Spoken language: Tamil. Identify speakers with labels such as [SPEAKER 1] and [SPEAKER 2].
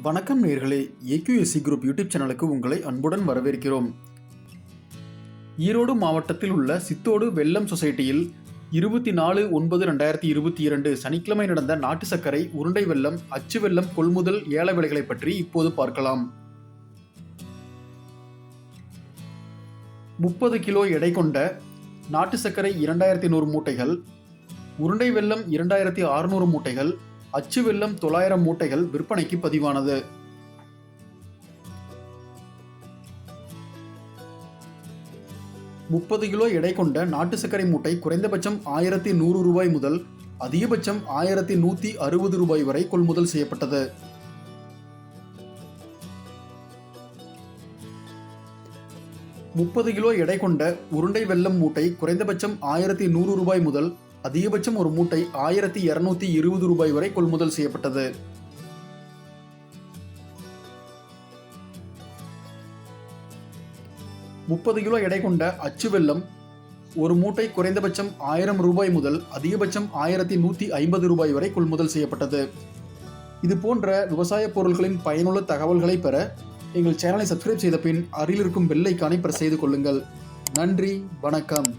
[SPEAKER 1] வணக்கம் நேர்களே. ஏக்யூஎஸ்சி குரூப் யூடியூப் சேனலுக்கு உங்களை அன்புடன் வரவேற்கிறோம். ஈரோடு மாவட்டத்தில் உள்ள சித்தோடு வெள்ளம் சொசைட்டியில் இருபத்தி நாலு ஒன்பது ரெண்டாயிரத்தி இருபத்தி இரண்டு சனிக்கிழமை நடந்த நாட்டு சர்க்கரை உருண்டை வெல்லம் அச்சு வெல்லம் கொள்முதல் ஏல விலைகளை பற்றி இப்போது பார்க்கலாம். முப்பது கிலோ எடை கொண்ட நாட்டு சர்க்கரை இரண்டாயிரத்தி நூறு மூட்டைகள் உருண்டை வெள்ளம் இரண்டாயிரத்தி அறுநூறு மூட்டைகள் அச்சு வெள்ளம் தொள்ளாயிரம் மூட்டைகள் விற்பனைக்கு பதிவானது. முப்பது கிலோ எடை கொண்ட நாட்டு சர்க்கரை மூட்டை குறைந்தபட்சம் ஆயிரத்தி நூறு ரூபாய் முதல் அதிகபட்சம் ஆயிரத்தி நூத்தி அறுபது ரூபாய் வரை கொள்முதல் செய்யப்பட்டது. முப்பது கிலோ எடை கொண்ட உருண்டை வெல்லம் மூட்டை குறைந்தபட்சம் ஆயிரத்தி நூறு ரூபாய் முதல் அதிகபட்சம் ஒரு மூட்டை ஆயிரத்தி இருநூத்தி இருபது ரூபாய் வரை கொள்முதல் செய்யப்பட்டது. முப்பது கிலோ எடை கொண்ட அச்சு வெள்ளம் ஒரு மூட்டை குறைந்தபட்சம் ஆயிரம் ரூபாய் முதல் அதிகபட்சம் ஆயிரத்தி நூற்றி ஐம்பது ரூபாய் வரை கொள்முதல் செய்யப்பட்டது. இது போன்ற விவசாய பொருட்களின் பயனுள்ள தகவல்களை பெற எங்கள் சேனலை சப்ஸ்கிரைப் செய்த பின் அருகில் இருக்கும் பெல்லைக்கானை பிரஸ் செய்து கொள்ளுங்கள். நன்றி வணக்கம்.